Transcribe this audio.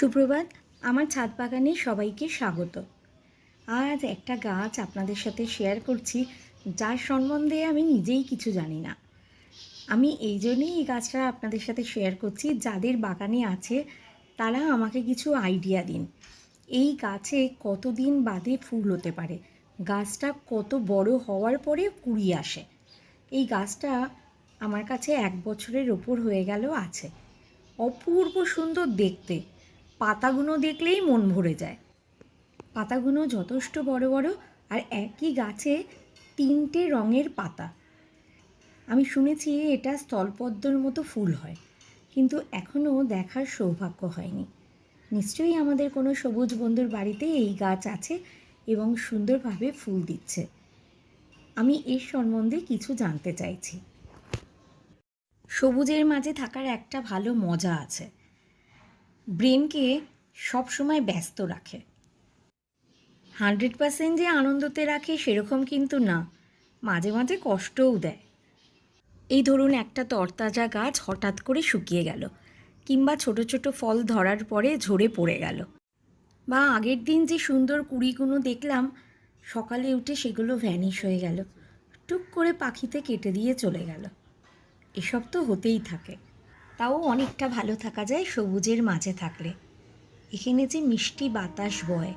সুপ্রভাত, আমার ছাদ বাগানে সবাইকে স্বাগত। আজ একটা গাছ আপনাদের সাথে শেয়ার করছি, যার সম্বন্ধে আমি নিজেই কিছু জানি না। আমি এই জন্যেই এই গাছটা আপনাদের সাথে শেয়ার করছি, যাদের বাগানে আছে, তারা আমাকে কিছু আইডিয়া দিন। এই গাছে কতদিন বাদে ফুল হতে পারে? গাছটা কত বড় হওয়ার পরে কুড়ি আসে? এই গাছটা আমার কাছে এক বছরের ওপর হয়ে গেল আছে। অপূর্ব সুন্দর দেখতে। পাতাগুলো দেখলেই মন ভরে যায়। পাতাগুলো যথেষ্ট বড় বড় আর একই গাছে তিনটে রঙের পাতা। আমি শুনেছি এটা স্থলপদ্মর মতো ফুল হয়, কিন্তু এখনও দেখার সৌভাগ্য হয়নি। নিশ্চয়ই আমাদের কোনো সবুজ বন্ধুর বাড়িতে এই গাছ আছে এবং সুন্দরভাবে ফুল দিচ্ছে। আমি এর সম্বন্ধে কিছু জানতে চাইছি। সবুজের মাঝে থাকার একটা ভালো মজা আছে। ব্রেনকে সবসময় ব্যস্ত রাখে। হান্ড্রেড পার্সেন্ট যে আনন্দতে রাখে সেরকম কিন্তু না, মাঝে মাঝে কষ্টও দেয়। এই ধরুন একটা তরতাজা গাছ হঠাৎ করে শুকিয়ে গেল, কিংবা ছোট ছোট ফল ধরার পরে ঝরে পড়ে গেল। বা আগের দিন যে সুন্দর কুড়িগুলো দেখলাম, সকালে উঠে সেগুলো ভ্যানিশ হয়ে গেল, টুক করে পাখিতে কেটে দিয়ে চলে গেল। এসব তো হতেই থাকে। তাও অনেকটা ভালো থাকা যায় সবুজের মাঝে থাকলে। এখানে যে মিষ্টি বাতাস বয়